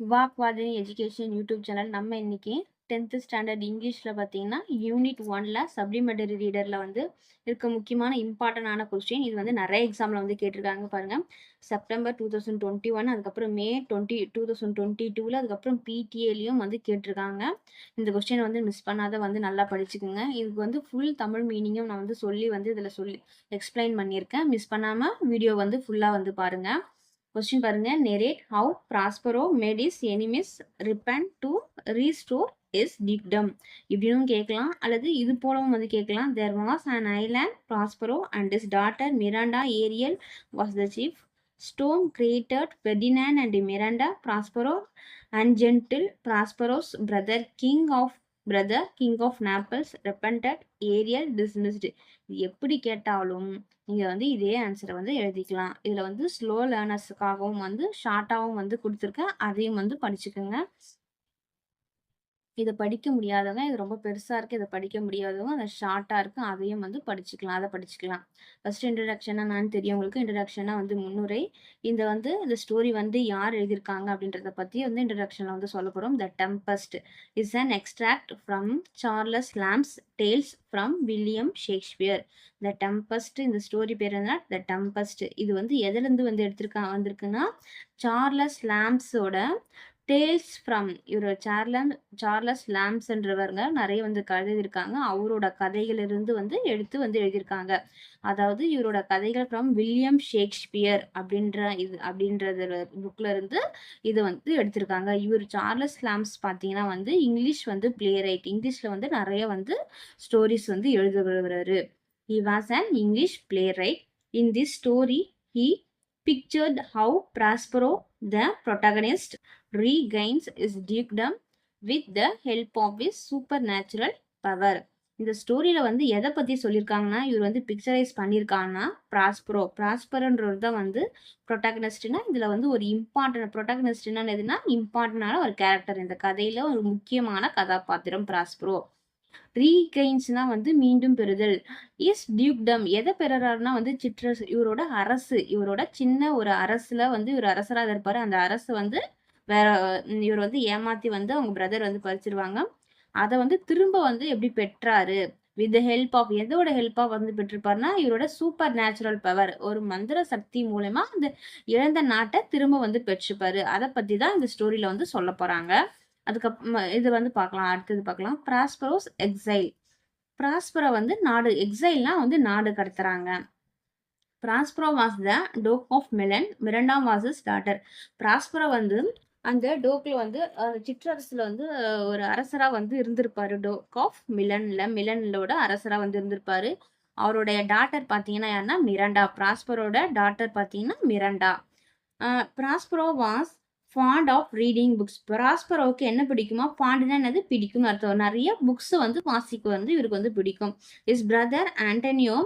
வாக்வாதினி education YouTube channel. நம்ம இன்னைக்கு tenth standard இங்கிலீஷில் பார்த்தீங்கன்னா யூனிட் ஒனில் சப்ளிமெண்டரி ரீடரில் வந்து இருக்க முக்கியமான இம்பார்ட்டண்டான கொஸ்டின் இது வந்து நிறைய எக்ஸாமில் வந்து கேட்டிருக்காங்க பாருங்கள் September two thousand twenty one அதுக்கப்புறம் May twenty two thousand twenty டூவில் அதுக்கப்புறம் பிடிஏலையும் வந்து கேட்டிருக்காங்க. இந்த கொஸ்டின் வந்து மிஸ் பண்ணாத வந்து நல்லா படிச்சுக்குங்க. இதுக்கு வந்து ஃபுல் தமிழ் மீனிங்கும் நான் வந்து சொல்லி வந்து இதில் சொல்லி எக்ஸ்பிளைன் பண்ணியிருக்கேன். மிஸ் பண்ணாமல் வீடியோ வந்து ஃபுல்லாக வந்து பாருங்கள் கொஸ்டின் பாருங்க. Narrate how Prospero made his enemies repent to restore his dukedom இப்படியும் கேட்கலாம். அல்லது இது போலவும் வந்து கேட்கலாம். There was an island Prospero and his daughter Miranda Ariel was the chief storm created Ferdinand and Miranda Prospero and gentle Prospero's brother king of brother king of Naples repented Ariel dismissed இது எப்படி கேட்டாலும் நீங்கள் வந்து இதே ஆன்சரை வந்து எழுதிக்கலாம். இதில் வந்து ஸ்லோ லேர்னர்ஸுக்காகவும் வந்து ஷார்ட்டாகவும் வந்து கொடுத்துருக்கேன். அதையும் வந்து படிச்சுக்கோங்க. இதை படிக்க முடியாதவங்க இது ரொம்ப பெருசாக இருக்குது இதை படிக்க முடியாதவங்க அதை ஷார்ட்டாக இருக்குது அதையும் வந்து படிச்சுக்கலாம் அதை படிச்சுக்கலாம். ஃபஸ்ட் இன்ட்ரடக்ஷனாக நான் தெரியும் உங்களுக்கு இன்ட்ரடக்ஷனாக வந்து முன்னுரை. இந்த வந்து இந்த ஸ்டோரி வந்து யார் எழுதியிருக்காங்க அப்படின்றத பற்றி வந்து இன்ட்ரடக்ஷனில் வந்து சொல்ல போகிறோம் the Tempest is an extract from Charles Lamb's Tales from William Shakespeare the Tempest இந்த ஸ்டோரி பேர் என்ன? த டெம்பஸ்ட் இது வந்து எதுலேருந்து வந்து எடுத்திருக்கா வந்திருக்குன்னா சார்லஸ் லேம்ஸோட டேல்ஸ் ஃப்ரம் இவர் சார்லன் சார்லஸ் லாம்ஸ்ன்றவங்க நிறைய வந்து எழுதியிருக்காங்க அவரோட கதைகளிலிருந்து வந்து எடுத்து வந்து எழுதியிருக்காங்க. அதாவது இவரோட கதைகள் ஃப்ரம் வில்லியம் ஷேக்ஸ்பியர் அப்படின்ற இது அப்படின்றது புக்கில் இருந்து இது வந்து எடுத்திருக்காங்க. இவர் சார்லஸ் லாம்ஸ் பார்த்தீங்கன்னா வந்து இங்கிலீஷ் வந்து பிளே ரைட் இங்கிலீஷில் வந்து நிறைய வந்து ஸ்டோரிஸ் வந்து எழுதுகிறவரு he was an English playwright in this story he pictured how Prospero, the protagonist, regains his dukedom with the help of his supernatural power. இந்த ஸ்டோரியில் வந்து எதை பற்றி சொல்லியிருக்காங்கன்னா இவர் வந்து பிக்சரைஸ் பண்ணியிருக்காங்கன்னா ப்ராஸ்பரோ ப்ராஸ்பரோன்றது தான் வந்து ப்ரொட்டாகனிஸ்ட்னா இதில் வந்து ஒரு இம்பார்ட்டன்ட் ப்ரொட்டாகனிஸ்ட்னா எதுனா இம்பார்ட்டண்டான ஒரு கேரக்டர் இந்த கதையில் ஒரு முக்கியமான கதாபாத்திரம் ப்ராஸ்பரோ ரீகைன்ஸ்னா வந்து மீண்டும் பெறுதல். இஸ் டியூக்டம் எதை பெறுறாருன்னா வந்து சிட்ரஸ் இவரோட அரசு. இவரோட சின்ன ஒரு அரசுல வந்து இவர் அரசராக இருப்பாரு. அந்த அரசு வந்து வேற இவர் வந்து ஏமாத்தி வந்து அவங்க பிரதர் வந்து பறிச்சிருவாங்க. அதை வந்து திரும்ப வந்து எப்படி பெற்றாரு? வித் ஹெல்ப் ஆஃப் எதோட ஹெல்ப்பாக வந்து பெற்றிருப்பாருன்னா இவரோட சூப்பர் நேச்சுரல் பவர் ஒரு மந்திர சக்தி மூலயமா அந்த இழந்த நாட்டை திரும்ப வந்து பெற்றுப்பாரு. அதை பற்றி தான் இந்த ஸ்டோரியில் வந்து சொல்ல போகிறாங்க அதுக்கப் இது வந்து பார்க்கலாம் அடுத்தது பார்க்கலாம். ப்ராஸ்பரோஸ் எக்ஸைல் ப்ராஸ்பரோ வந்து நாடு எக்ஸைல்னா வந்து நாடு கடத்துறாங்க. Prospero was the duke of Milan Miranda was his daughter Prospero வந்து அந்த டோக்கில் வந்து சிற்றரசில் வந்து ஒரு அரசராக வந்து இருந்திருப்பார். டோக் ஆஃப் மிலனில் மிலனோட அரசராக வந்து இருந்திருப்பார். அவருடைய டாட்டர் பார்த்தீங்கன்னா யாருன்னா மிரண்டா ப்ராஸ்பரோட டாட்டர் பார்த்தீங்கன்னா Miranda Prospero was fond of reading books ப்ராஸ்பரோவுக்கு என்ன பிடிக்குமா ஃபாண்ட்னா என்னது? பிடிக்கும்னு அர்த்தம். நிறைய புக்ஸை வந்து வாசிக்க வந்து இவருக்கு வந்து பிடிக்கும். His brother Antonio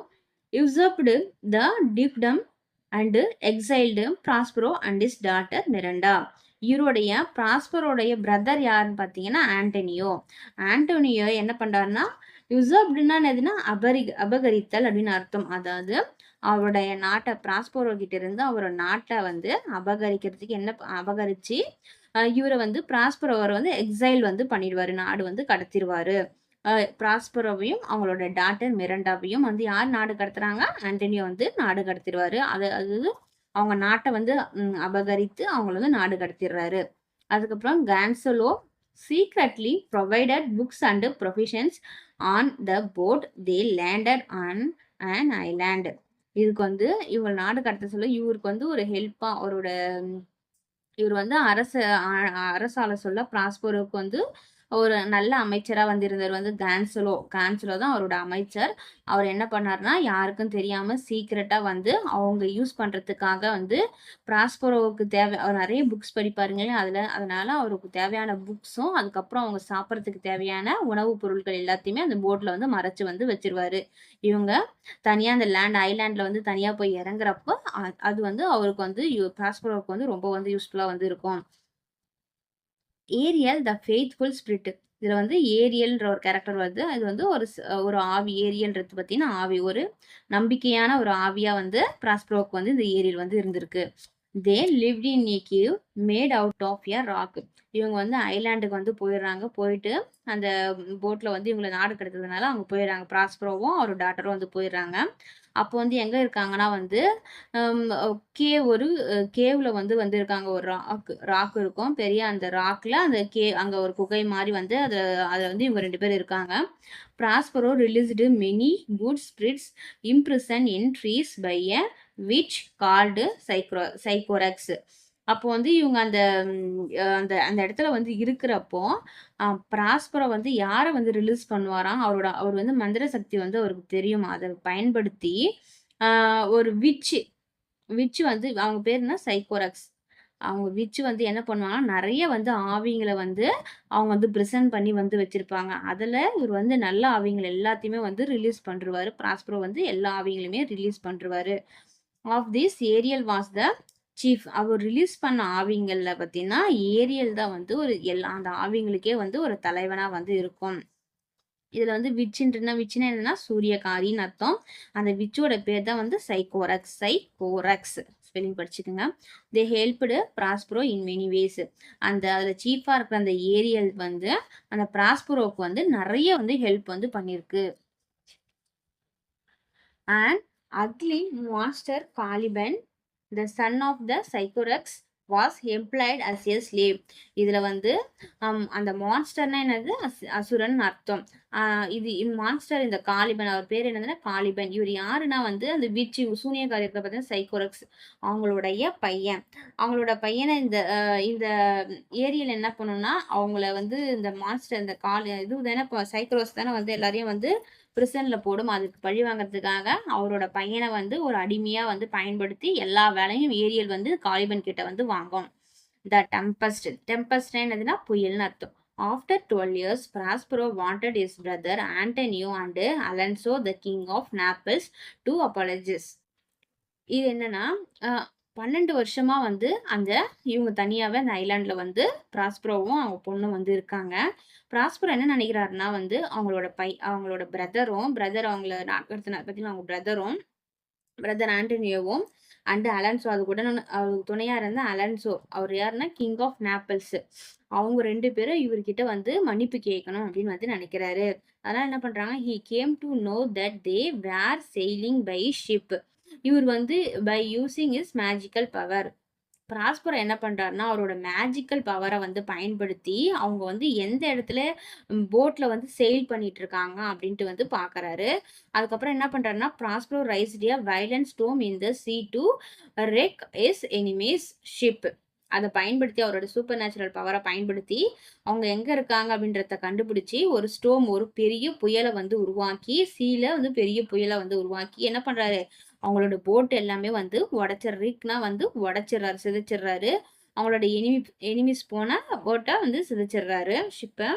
usurped the dukedom and exiled Prospero and his daughter Miranda இவருடைய ப்ராஸ்பரோடைய பிரதர் யாருன்னு பார்த்தீங்கன்னா ஆண்டனியோ ஆண்டோனியோ என்ன பண்ணுறாருன்னா யுசப்டுன்னா எதுனா அபரி அபகரித்தல் அப்படின்னு அர்த்தம். அதாவது அவருடைய நாட்டை பிராஸ்போரோ கிட்ட இருந்து அவரோட நாட்டை வந்து அபகரிக்கிறதுக்கு என்ன அபகரிச்சு இவரை வந்து பிராஸ்பரோவரை வந்து எக்ஸைல் வந்து பண்ணிடுவாரு நாடு வந்து கடத்திடுவாரு. பிராஸ்பரோவையும் அவங்களோட டாட்டர் மிரண்டாவையும் வந்து யார் நாடு கடத்துறாங்க? ஆண்டனியோ வந்து நாடு கடத்திடுவாரு. அது அது அவங்க நாட்டை வந்து அபகரித்து அவங்கள வந்து நாடு கடத்திடுறாரு. அதுக்கப்புறம் Gonzalo secretly provided books and provisions on the boat they landed on and island இதுக்கு வந்து இவங்க நாடு கடத்த சொல்ல இவருக்கு வந்து ஒரு ஹெல்ப்பா அவரோட இவர் வந்து அரச அரசால சொல்ல பிராஸ்போருக்கு வந்து ஒரு நல்ல அமைச்சராக வந்திருந்தார். வந்து கேன்சலோ கேன்சலோ தான் அவரோட அமைச்சர். அவர் என்ன பண்ணார்னா யாருக்கும் தெரியாமல் சீக்ரெட்டாக வந்து அவங்க யூஸ் பண்ணுறதுக்காக வந்து ப்ராஸ்பரோவுக்கு தேவை அவர் நிறைய புக்ஸ் படிப்பாருங்க அதில் அதனால் அவருக்கு தேவையான புக்ஸும் அதுக்கப்புறம் அவங்க சாப்பிட்றதுக்கு தேவையான உணவுப் பொருட்கள் எல்லாத்தையுமே அந்த போட்டில் வந்து மறைச்சி வந்து வச்சிருவாரு. இவங்க தனியாக அந்த லேண்ட் ஐலாண்டில் வந்து தனியாக போய் இறங்குறப்போ அது வந்து அவருக்கு வந்து ப்ராஸ்பரோவுக்கு வந்து ரொம்ப வந்து யூஸ்ஃபுல்லாக வந்து இருக்கும். ஏரியல் த ஃபெய்த்ஃபுல் ஸ்பிரிட் இதில் வந்து ஏரியல்ன்ற ஒரு கேரக்டர் வருது. அது வந்து ஒரு ஒரு ஆவி ஏரியல்ன்றது பார்த்தீங்கன்னா ஆவி. ஒரு நம்பிக்கையான ஒரு ஆவியாக வந்து ப்ராஸ்பரோக்கு வந்து இந்த ஏரியல் வந்து இருந்திருக்கு. They lived in a made out of a rock இவங்க வந்து ஐலாண்டுக்கு வந்து போயிடுறாங்க. போயிட்டு அந்த போட்டில் வந்து இவங்களை நாடு கிடைத்ததுனால அவங்க போயிடுறாங்க. ப்ராஸ்பரோவும் அவர் டாட்டரும் வந்து போயிடுறாங்க. அப்போ வந்து எங்கே இருக்காங்கன்னா வந்து கே ஒரு கேவில் வந்து வந்து இருக்காங்க ஒரு ராக் ராக் இருக்கும். பெரிய அந்த ராக்கில் அந்த கே அங்கே ஒரு குகை மாதிரி வந்து அதை அதில் வந்து இவங்க ரெண்டு பேர் இருக்காங்க. Prospero released many good spirits imprison in trees by a witch called Sycorax Sycorax அப்போ வந்து இவங்க அந்த அந்த அந்த இடத்துல வந்து இருக்கிறப்போ பிராஸ்பரை வந்து யாரை வந்து ரிலீஸ் பண்ணுவாராம் அவரோட அவர் வந்து மந்திர சக்தி வந்து அவருக்கு தெரியும். அதை பயன்படுத்தி ஒரு விச்சு விச்சு வந்து அவங்க பேர்னா சைக்கோரக்ஸ் அவங்க விச்சு வந்து என்ன பண்ணுவாங்கன்னா நிறைய வந்து ஆவிங்களை வந்து அவங்க வந்து ப்ரெசன்ட் பண்ணி வந்து வச்சுருப்பாங்க. அதில் இவர் வந்து நல்ல ஆவிங்களை எல்லாத்தையுமே வந்து ரிலீஸ் பண்ணுருவார் ப்ராஸ்பரோ வந்து எல்லா ஆவிங்களையுமே release பண்ணுருவார் of this Ariel was the chief our release பண்ண ஆவிங்களில் பார்த்தீங்கன்னா ஏரியல் தான் வந்து ஒரு எல்லா அந்த ஆவிங்களுக்கே வந்து ஒரு தலைவனாக வந்து இருக்கும். இதில் வந்து விச்சுன்றனா விச்சுனா என்னன்னா சூரியகாரின்னு அர்த்தம். அந்த விச்சோட பேர் தான் வந்து சைகோரக்ஸ் சைகோரக்ஸ் ஸ்பெல்லிங் படிச்சுக்கோங்க. They helped Prospero in many ways அந்த அதில் சீஃபாக இருக்கிற அந்த ஏரியல் வந்து அந்த ப்ராஸ்பரோவுக்கு வந்து நிறைய வந்து ஹெல்ப் வந்து பண்ணியிருக்கு. And ugly master Caliban the son of the Sycorax was employed as a slave இதில் வந்து அந்த மான்ஸ்டர்னா என்னது? அசுரன் அர்த்தம். இது மான்ஸ்டர் இந்த காலிபன் அவர் பேர் என்னதுன்னா காலிபன் இவர் யாருன்னா வந்து அந்த வீச்சு சூனியக்காரி இருக்க பார்த்தீங்கன்னா சைக்கோரக்ஸ் அவங்களுடைய பையன். அவங்களோட பையனை இந்த இந்த ஏரியில் என்ன பண்ணணும்னா அவங்கள வந்து இந்த மான்ஸ்டர் இந்த காலி இது தானே இப்போ சைக்கோரக்ஸ் தானே வந்து எல்லாரையும் வந்து பிரிசனில் போடும். அதுக்கு பழி வாங்குறதுக்காக அவரோட பையனை வந்து ஒரு அடிமையாக வந்து பயன்படுத்தி எல்லா வேலையும் ஏரியல் வந்து காலிபன் கிட்ட வந்து வாங்கும். த டெம்பஸ்ட் டெம்பஸ்ட் என்னதுன்னா புயல்னு அர்த்தம். After twelve years Prospero wanted his brother Antonio and Alonso the king of Naples to apologise இது என்னன்னா பன்னெண்டு வருஷமாக வந்து அந்த இவங்க தனியாகவே அந்த ஐலாண்டில் வந்து ப்ராஸ்பரோவும் அவங்க பொண்ணும் வந்து இருக்காங்க. ப்ராஸ்பரோ என்ன நினைக்கிறாருன்னா வந்து அவங்களோட பை அவங்களோட பிரதரும் பிரதர் அவங்கள நாட்கடுத்து பார்த்தீங்கன்னா அவங்க பிரதரும் பிரதர் ஆண்டனியோவும் அண்டு அலன்சோ அது கூட அவருக்கு துணையாக இருந்த அலன்சோ அவர் யாருன்னா கிங் ஆஃப் நாப்பிள்ஸ். அவங்க ரெண்டு பேரும் இவர்கிட்ட வந்து மன்னிப்பு கேட்கணும் அப்படின்னு வந்து நினைக்கிறாரு. அதனால் என்ன பண்ணுறாங்க he came to know that they were sailing by ship இவர் வந்து by using his magical power Prospero என்ன பண்ணுறாருன்னா அவரோட மேஜிக்கல் பவரை வந்து பயன்படுத்தி அவங்க வந்து எந்த இடத்துல போட்டில் வந்து செயில் பண்ணிட்டு இருக்காங்க அப்படின்ட்டு வந்து பார்க்குறாரு அதுக்கப்புறம் என்ன பண்ணுறாருன்னா Prospero raised a violent storm in the sea to wreck his enemies ship அதை பயன்படுத்தி அவரோட சூப்பர் நேச்சுரல் பவரை பயன்படுத்தி அவங்க எங்கே இருக்காங்க அப்படின்றத கண்டுபிடிச்சி ஒரு ஸ்டோம் ஒரு பெரிய புயலை வந்து உருவாக்கி சீல வந்து பெரிய புயலை வந்து உருவாக்கி என்ன பண்ணுறாரு அவங்களோட போட் எல்லாமே வந்து உடச்சிட்றீக்குனா வந்து உடச்சிடுறாரு சிதைச்சிடுறாரு அவங்களோட எனிமி எனிமிஸ் போன போட்டை வந்து சிதைச்சிடுறாரு ஷிப்பை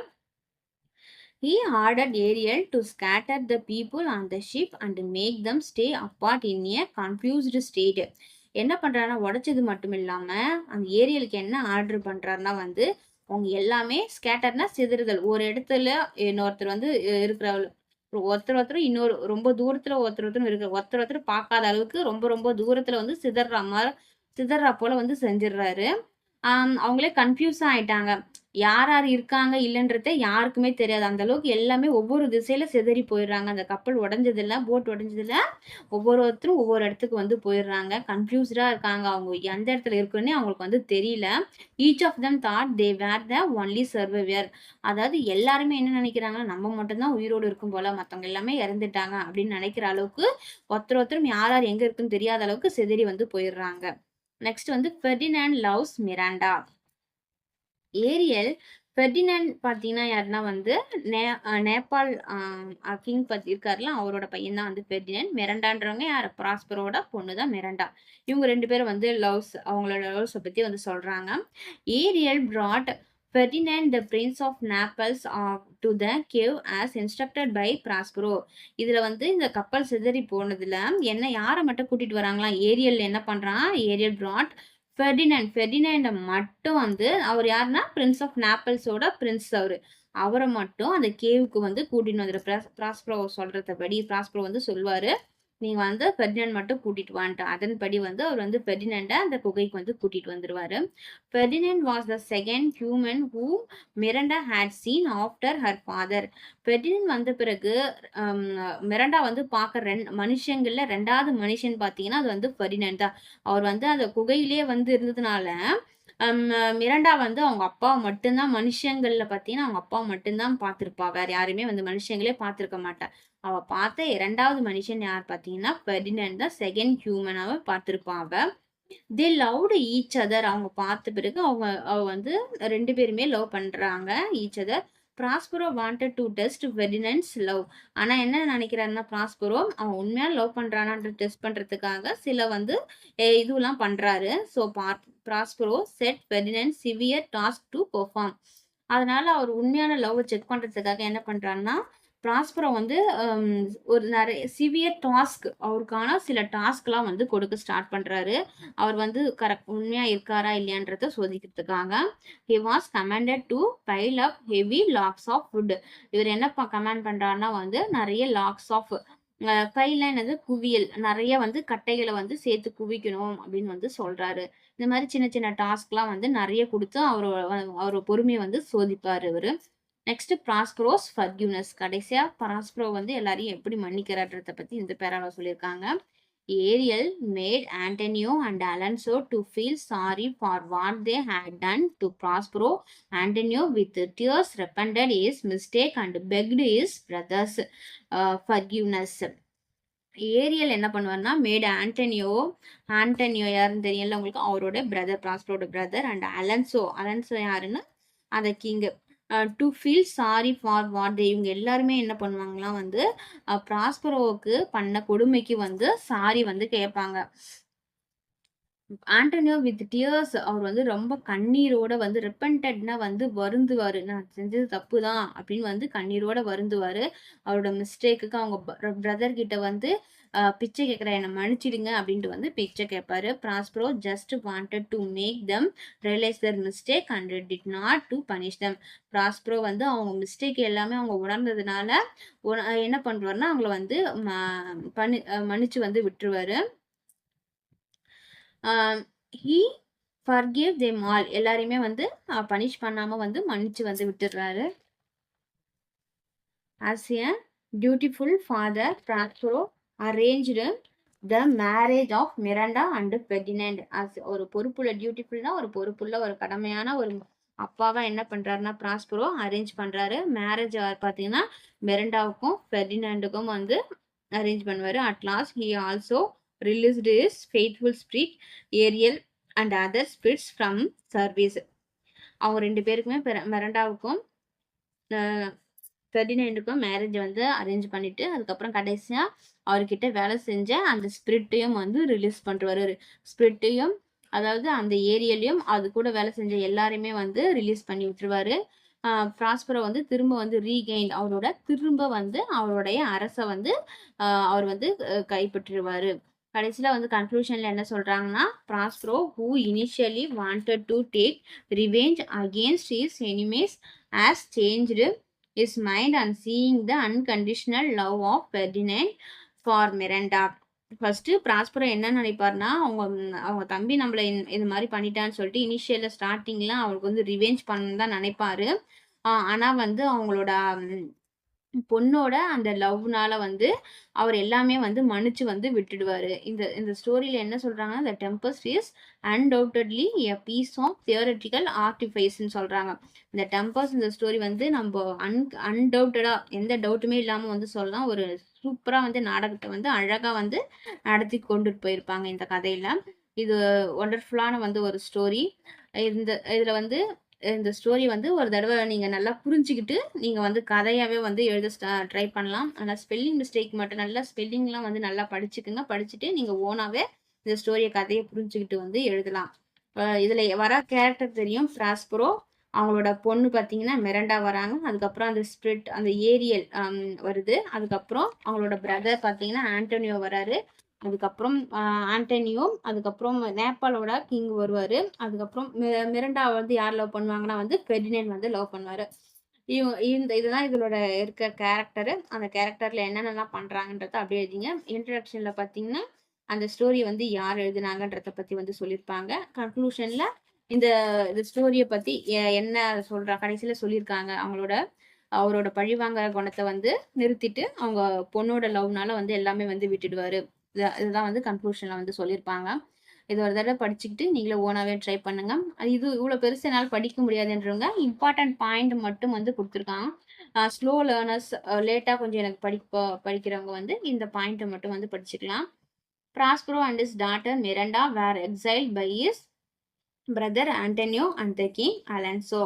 He ordered Ariel to scatter the people on the ship and make them stay apart in a confused state. என்ன பண்ணுறாருன்னா உடச்சது மட்டும் இல்லாமல் அந்த ஏரியலுக்கு என்ன ஆர்டர் பண்ணுறாருன்னா வந்து அவங்க எல்லாமே ஸ்கேட்டர்னா சிதறுதல். ஒரு இடத்துல இன்னொருத்தர் வந்து இருக்கிற ஒருத்தர் ஒருத்தர் இன்னொரு ரொம்ப தூரத்துல ஒருத்தர் ஒருத்தர் இருக்க ஒருத்தர் ஒருத்தர் பார்க்காத அளவுக்கு ரொம்ப ரொம்ப தூரத்துல வந்து சிதற மாதிரி சிதறா போல வந்து செஞ்சிடுறாரு அவங்களே கன்ஃபியூஸ் ஆயிட்டாங்க. யார் யார் இருக்காங்க இல்லைன்றத யாருக்குமே தெரியாது. அந்த அளவுக்கு எல்லாமே ஒவ்வொரு திசையில சிதறி போயிடுறாங்க. அந்த கப்பல் உடஞ்சதில்ல போட் உடஞ்சதில்ல. ஒவ்வொருத்தரும் ஒவ்வொரு இடத்துக்கு வந்து போயிடுறாங்க. கன்ஃபியூஸ்டா இருக்காங்க. அவங்க எந்த இடத்துல இருக்குன்னு அவங்களுக்கு வந்து தெரியல. Each of them thought they were the only survivor அதாவது எல்லாருமே என்ன நினைக்கிறாங்க நம்ம மட்டும்தான் உயிரோடு இருக்கும் போல மற்றவங்க எல்லாமே இறந்துட்டாங்க அப்படின்னு நினைக்கிற அளவுக்கு ஒருத்தர் ஒருத்தரும் யார் யார் எங்க இருக்குன்னு தெரியாத அளவுக்கு சிதறி வந்து போயிடுறாங்க. நெக்ஸ்ட் வந்து Ferdinand loves Miranda Ariel Ferdinand பார்த்தீங்கன்னா யாருன்னா வந்து நே நேபாள் கிங் பத்தி இருக்காருல அவரோட பையன் தான் வந்து ஃபெர்டினண்ட் மெரண்டான்றவங்க யார்? ப்ராஸ்பரோட பொண்ணு தான் மெரண்டா. இவங்க ரெண்டு பேரும் வந்து லவ்ஸ் அவங்களோட லவ்ஸை பற்றி வந்து சொல்கிறாங்க Ariel brought Ferdinand, the prince of Naples off to the cave as instructed by Prospero. இதில் வந்து இந்த கப்பல் சிதறி போனதில் என்ன யாரை மட்டும் கூட்டிகிட்டு வராங்களாம் ஏரியல் என்ன பண்ணுறான் ஏரியல் ப்ராட் ஃபெர்டினண்ட் ஃபெர்டினண்ட மட்டும் வந்து அவர் யாருன்னா பிரின்ஸ் ஆஃப் நாப்பிள்ஸோட பிரின்ஸ் அவர். அவரை மட்டும் அந்த கேவுக்கு வந்து கூட்டின்னு வந்துடுற ப்ராஸ்ப்ரோ சொல்கிறத படி ப்ராஸ்ப்ரோ வந்து சொல்வார் நீங்க வந்து ஃபெர்டினண்ட் மட்டும் கூட்டிட்டு வான்ட்டு அதன்படி வந்து அவர் வந்து ஃபெர்டினண்ட அந்த குகைக்கு வந்து கூட்டிட்டு வந்துருவாரு. Ferdinand was the second human who Miranda had seen after her father Ferdinand வந்த பிறகு மிரண்டா வந்து பார்க்க ரெண் மனுஷங்கள்ல ரெண்டாவது மனுஷன் பார்த்தீங்கன்னா அது வந்து ஃபெர்டினண்ட் தான். அவர் வந்து அந்த குகையிலேயே வந்து இருந்ததுனால மிரண்டா வந்து அவங்க அப்பா மட்டும்தான் மனுஷங்கள்ல பார்த்தீங்கன்னா அவங்க அப்பா மட்டும்தான் பார்த்துருப்பா. வேற யாருமே வந்து மனுஷங்களே பார்த்துருக்க மாட்டா. அவள் பார்த்த இரண்டாவது மனுஷன் யார் பார்த்தீங்கன்னா ஃபெர்டினண்ட் தான் செகண்ட் ஹியூமனாக பார்த்துருப்பான் அவ. தே லவ்டு ஈச் அதர் அவங்க பார்த்த பிறகு அவங்க அவ வந்து ரெண்டு பேருமே லவ் பண்ணுறாங்க each other Prospero wanted to test Ferdinand's love ஆனால் என்ன நினைக்கிறாருன்னா ப்ராஸ்பரோ அவன் உண்மையாக லவ் பண்ணுறானான்ற டெஸ்ட் பண்ணுறதுக்காக சில வந்து eh, இதுவெல்லாம் பண்ணுறாரு so Prospero set Ferdinand severe task to perform அதனால அவர் உண்மையான லவ் செக் பண்ணுறதுக்காக என்ன பண்ணுறாருன்னா ப்ராஸ்பரோ வந்து ஒரு நிறைய சிவியர் டாஸ்க் அவருக்கான சில டாஸ்க்லாம் வந்து கொடுக்க ஸ்டார்ட் பண்ணுறாரு அவர் வந்து கரெக்ட் உண்மையாக இருக்காரா இல்லையான்றத சோதிக்கிறதுக்காக he was commanded to pile up heavy logs of wood இவர் என்ன கமாண்ட் பண்ணுறாருன்னா வந்து நிறைய லாக்ஸ் ஆஃப் பைல என்னது குவியல் நிறைய வந்து கட்டைகளை வந்து சேர்த்து குவிக்கணும் அப்படின்னு வந்து சொல்கிறாரு இந்த மாதிரி சின்ன சின்ன டாஸ்க்லாம் வந்து நிறைய கொடுத்து அவரோட அவர் பொறுமையை வந்து சோதிப்பார் இவர். நெக்ஸ்ட் ப்ராஸ்பரோஸ் ஃபர்கியூனஸ் கடைசியா ப்ராஸ்பரோ வந்து எல்லாரையும் எப்படி மன்னிக்கிறான்றத பத்தி இந்த பேரால சொல்லியிருக்காங்க. Ariel made Antonio and Alonso to feel sorry for what they had done to Prospero Antonio with tears repented his mistake and begged his brother's forgiveness Ariel என்ன பண்ணுவார்னா மேட் ஆண்டனியோ ஆண்டனியோ யாருன்னு தெரியல உங்களுக்கு? அவரோட பிரதர் ப்ராஸ்பரோட brother and Alonso Alonso யாருன்னா? அந்த king to feel sorry for what இவங்க எல்லாருமே என்ன பண்ணுவாங்களாம் வந்து ப்ராஸ்பரோவுக்கு பண்ண கொடுமைக்கு வந்து சாரி வந்து கேட்பாங்க ஆண்டனியோ வித் டியர்ஸ் அவர் வந்து ரொம்ப கண்ணீரோட வந்து ரிப்பன்டட்னா வந்து வருந்துவார். நான் செஞ்சது தப்பு தான் அப்படின்னு வந்து கண்ணீரோட வருந்துவார். அவரோட மிஸ்டேக்குக்கு அவங்க பிரதர் கிட்ட வந்து பிச்சை கேட்குற என்னை மன்னிச்சிடுங்க அப்படின்ட்டு வந்து பிச்சை கேட்பாரு Prospero just wanted to make them realise their mistake and did not to punish them Prospero வந்து அவங்க மிஸ்டேக் எல்லாமே அவங்க உணர்ந்ததுனால என்ன பண்ணுவாருன்னா அவங்கள வந்து ம- பனி மன்னிச்சு வந்து விட்டுருவாரு. ஹீ ஃபர்கிவ் தேம் ஆல் எல்லாரையுமே வந்து பனிஷ் பண்ணாமல் வந்து மன்னிச்சு வந்து விட்டுடுறாரு. As a dutiful father Prospero arranged the marriage of Miranda and Ferdinand as ஒரு பொறுப்புள்ள டியூட்டிஃபுல்னா ஒரு பொறுப்புள்ள ஒரு கடமையான ஒரு அப்பாவா என்ன பண்றாருன்னா ப்ராஸ்பரோ அரேஞ்ச் பண்றாரு. மேரேஜ் பார்த்தீங்கன்னா மெரண்டாவுக்கும் ஃபெர்டினாண்டுக்கும் வந்து அரேஞ்ச் பண்ணுவாரு. At last he also released his faithful spirit, Ariel and other spirits from service அவங்க ரெண்டு பேருக்குமே மிரண்டாவுக்கும் மெரண்டாவுக்கும் ஃபெர்டினண்டுக்கும் மேரேஜ் வந்து அரேஞ்ச் பண்ணிட்டு அதுக்கப்புறம் கடைசியாக அவர்கிட்ட வேலை செஞ்ச அந்த ஸ்பிரிட்டையும் வந்து ரிலீஸ் பண்ணுவாரு ஸ்பிரிட்டையும் அதாவது அந்த ஏரியலையும் அது கூட வேலை செஞ்ச எல்லாரையுமே வந்து ரிலீஸ் பண்ணி விட்டுருவாரு. ப்ராஸ்பரோ வந்து திரும்ப வந்து ரீகெயின் அவரோட திரும்ப வந்து அவருடைய அரசை வந்து அவர் வந்து கைப்பற்றிடுவார் கடைசியில் வந்து கன்க்ளூஷனில் என்ன சொல்கிறாங்கன்னா Prospero who initially wanted to take revenge against his enemies has changed his mind and seeing the unconditional love of Ferdinand for Miranda first Prospero என்ன நினைப்பாருன்னா அவங்க அவங்க தம்பி நம்மளை இந்த- இது மாதிரி பண்ணிட்டான்னு சொல்லிட்டு இனிஷியலில் ஸ்டார்டிங்கில் அவருக்கு வந்து ரிவெஞ்ச் பண்ணணும் தான் நினைப்பாரு. ஆனால் வந்து அவங்களோட பொண்ணோட அந்த லவ்னால வந்து அவர் எல்லாமே வந்து மன்னிச்சு வந்து விட்டுடுவாரு. இந்த இந்த ஸ்டோரியில என்ன சொல்றாங்கன்னா the Tempest is undoubtedly a piece of theoretical ஆர்டிஃபைஸ்ன்னு சொல்றாங்க. இந்த டெம்பர்ஸ் இந்த ஸ்டோரி வந்து நம்ம அன் அன்டவுட்டடா எந்த டவுட்டுமே இல்லாம வந்து சொல்லலாம். ஒரு சூப்பரா வந்து நாடகத்தை வந்து அழகா வந்து நடத்தி கொண்டுட்டு போயிருப்பாங்க இந்த கதையில. இது ஒண்டர்ஃபுல்லான வந்து ஒரு ஸ்டோரி இந்த இதுல வந்து இந்த ஸ்டோரி வந்து ஒரு தடவை நீங்கள் நல்லா புரிஞ்சுக்கிட்டு நீங்கள் வந்து கதையாகவே வந்து எழுத ட்ரை பண்ணலாம். ஆனால் ஸ்பெல்லிங் மிஸ்டேக் மட்டும் நல்லா ஸ்பெல்லிங்லாம் வந்து நல்லா படிச்சுக்குங்க. படிச்சுட்டு நீங்கள் ஓனாகவே இந்த ஸ்டோரியை கதையை புரிஞ்சுக்கிட்டு வந்து எழுதலாம். இதில் வர கேரக்டர் தெரியும் ஃப்ராஸ்பரோ அவங்களோட பொண்ணு பார்த்தீங்கன்னா மெரண்டா வராங்க. அதுக்கப்புறம் அந்த ஸ்பிரிட் அந்த ஏரியல் வருது. அதுக்கப்புறம் அவங்களோட பிரதர் பார்த்தீங்கன்னா ஆண்டோனியோ வராரு. அதுக்கப்புறம் ஆண்டனியோ அதுக்கப்புறம் நேபாளோட கிங் வருவார். அதுக்கப்புறம் மி- மிரண்டா வந்து யார் லவ் பண்ணுவாங்கன்னா வந்து ஃபெர்டினண்ட் வந்து லவ் பண்ணுவார். இவங்க இந்த இதுதான் இதோட இருக்க கேரக்டரு அந்த கேரக்டரில் என்னென்னலாம் பண்ணுறாங்கன்றத அப்படியே எழுதிங்க. இன்ட்ரடக்ஷனில் பார்த்தீங்கன்னா அந்த ஸ்டோரி வந்து யார் எழுதுனாங்கன்றத பற்றி வந்து சொல்லியிருப்பாங்க. கன்க்ளூஷனில் இந்த இந்த ஸ்டோரியை பற்றி என்ன சொல்கிற கடைசியில் சொல்லியிருக்காங்க. அவங்களோட அவரோட பழிவாங்கிற குணத்தை வந்து நிறுத்திட்டு அவங்க பொண்ணோட லவ்னால வந்து எல்லாமே வந்து விட்டுடுவாரு. இதுதான் வந்து கன்க்ளூஷன்ல வந்து சொல்லியிருப்பாங்க இது ஒரு தடவை படிச்சுக்கிட்டு நீங்களே ஓனாவே ட்ரை பண்ணுங்க. அது இது இவ்வளோ பெருசு என்னால் படிக்க முடியாதுன்றவங்க இம்பார்ட்டன்ட் பாயிண்ட் மட்டும் வந்து கொடுத்துருக்காங்க. ஸ்லோ லேர்னர்ஸ் லேட்டாக கொஞ்சம் எனக்கு படிப்ப படிக்கிறவங்க வந்து இந்த பாயிண்ட்டை மட்டும் வந்து படிச்சுக்கலாம். Prospero and his daughter Miranda were exile by his brother Antonio and the king Alonso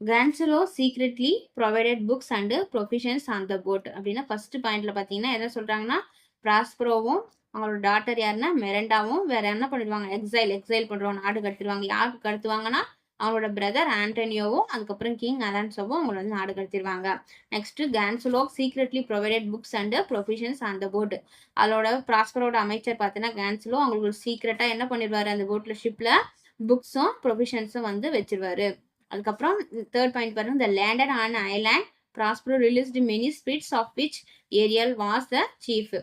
Gonzalo secretly provided books and provisions on the boat அப்படின்னா ஃபர்ஸ்ட் பாயிண்ட்ல பார்த்தீங்கன்னா என்ன சொல்றாங்கன்னா ப்ராஸ்பரோவும் அவங்களோட டாட்டர் யாருன்னா மெரண்டாவும் வேற என்ன பண்ணிடுவாங்க. எக்ஸைல் எக்ஸைல் பண்ணுறவங்க நாடு கடத்திடுவாங்க யாருக்கு கடத்துவாங்கன்னா அவங்களோட பிரதர் ஆண்டனியோவும் அதுக்கப்புறம் கிங் அலான்சோவும் அவங்கள வந்து நாடு கடத்திடுவாங்க. Next Gonzalo secretly provided books and provisions அந்த த போட் அதோட ப்ராஸ்பரோட அமைச்சர் பார்த்தீங்கன்னா கேன்சலோ அவங்களுக்கு சீக்ரெட்டா என்ன பண்ணிடுவாரு? அந்த போட்ல ஷிப்ல புக்ஸும் ப்ரொஃபிஷன்ஸும் வந்து வச்சிருவாரு. அதுக்கப்புறம் தேர்ட் பாயிண்ட் பாருங்க the landed on island Prospero released many spirits of which Ariel was the chief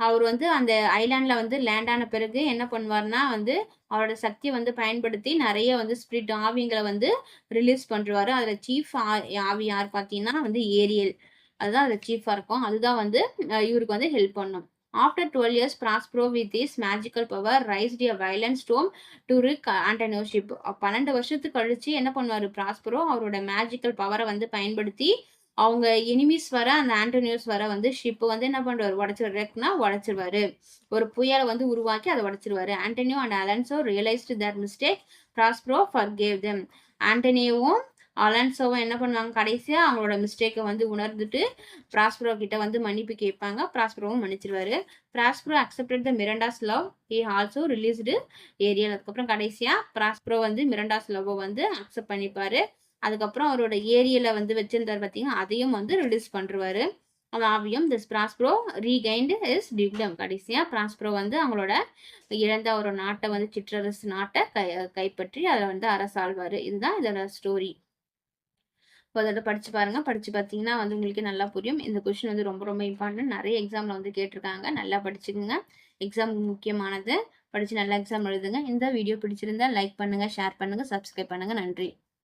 அவர் வந்து அந்த ஐலாண்டில் வந்து லேண்ட் ஆன பிறகு என்ன பண்ணுவார்னா வந்து அவரோட சக்தியை வந்து பயன்படுத்தி நிறைய வந்து ஸ்பிரிட் ஆவிங்களை வந்து ரிலீஸ் பண்ணுவார் அதில் சீஃப் ஆவி யார் பார்த்தீங்கன்னா வந்து ஏரியல். அதுதான் அதில் சீஃபாக இருக்கும். அதுதான் வந்து இவருக்கு வந்து ஹெல்ப் பண்ணும். After twelve years Prospero with his magical power raise the violent storm to wreck Antonio's ship பன்னெண்டு வருஷத்துக்கு கழிச்சு என்ன பண்ணுவார் ப்ராஸ்ப்ரோ அவரோட மேஜிக்கல் பவரை வந்து பயன்படுத்தி அவங்க எனிமீஸ் வர அந்த ஆண்டோனியோஸ் வர வந்து ஷிப்பை வந்து என்ன பண்ணுவார்? உடச்சிருக்குன்னா உடச்சிருவாரு. ஒரு புயலை வந்து உருவாக்கி அதை உடச்சிருவாரு. Antonio and Alonso realised their mistake Prospero forgave them ஆண்டனியோவும் அலன்சோவும் என்ன பண்ணுவாங்க? கடைசியாக அவங்களோட மிஸ்டேக்கை வந்து உணர்ந்துட்டு ப்ராஸ்பரோ கிட்ட வந்து மன்னிப்பு கேட்பாங்க. ப்ராஸ்பரோவும் மன்னிச்சிருவாரு. Prospero accepted the Miranda's love he also released Ariel அதுக்கப்புறம் கடைசியாக ப்ராஸ்பரோ வந்து மிரண்டாஸ் லவ்வை வந்து அக்செப்ட் பண்ணிப்பாரு. அதுக்கப்புறம் அவரோட ஏரியல வந்து வச்சிருந்தார் பார்த்தீங்கன்னா அதையும் வந்து ரிலீஸ் பண்ணுவாரு அந்த ஆவியம் this Prospero regained his dukedom கடைசியாக பிராஸ்ப்ரோ வந்து அவங்களோட இழந்த ஒரு நாட்டை வந்து சிற்றரசு நாட்டை கை கைப்பற்றி அதை வந்து அரசாழ்வார் இதுதான் இதோட ஸ்டோரி இப்போ அதை படித்து பாருங்கள் படித்து பார்த்தீங்கன்னா வந்து உங்களுக்கு நல்லா புரியும். இந்த கொஷின் வந்து ரொம்ப ரொம்ப இம்பார்ட்டன்ட் நிறைய எக்ஸாமில் வந்து கேட்டிருக்காங்க. நல்லா படிச்சுக்குங்க. எக்ஸாம் முக்கியமானது. படித்து நல்லா எக்ஸாம் எழுதுங்க. இந்த வீடியோ பிடிச்சிருந்தா லைக் பண்ணுங்கள் ஷேர் பண்ணுங்கள் சப்ஸ்கிரைப் பண்ணுங்க. நன்றி.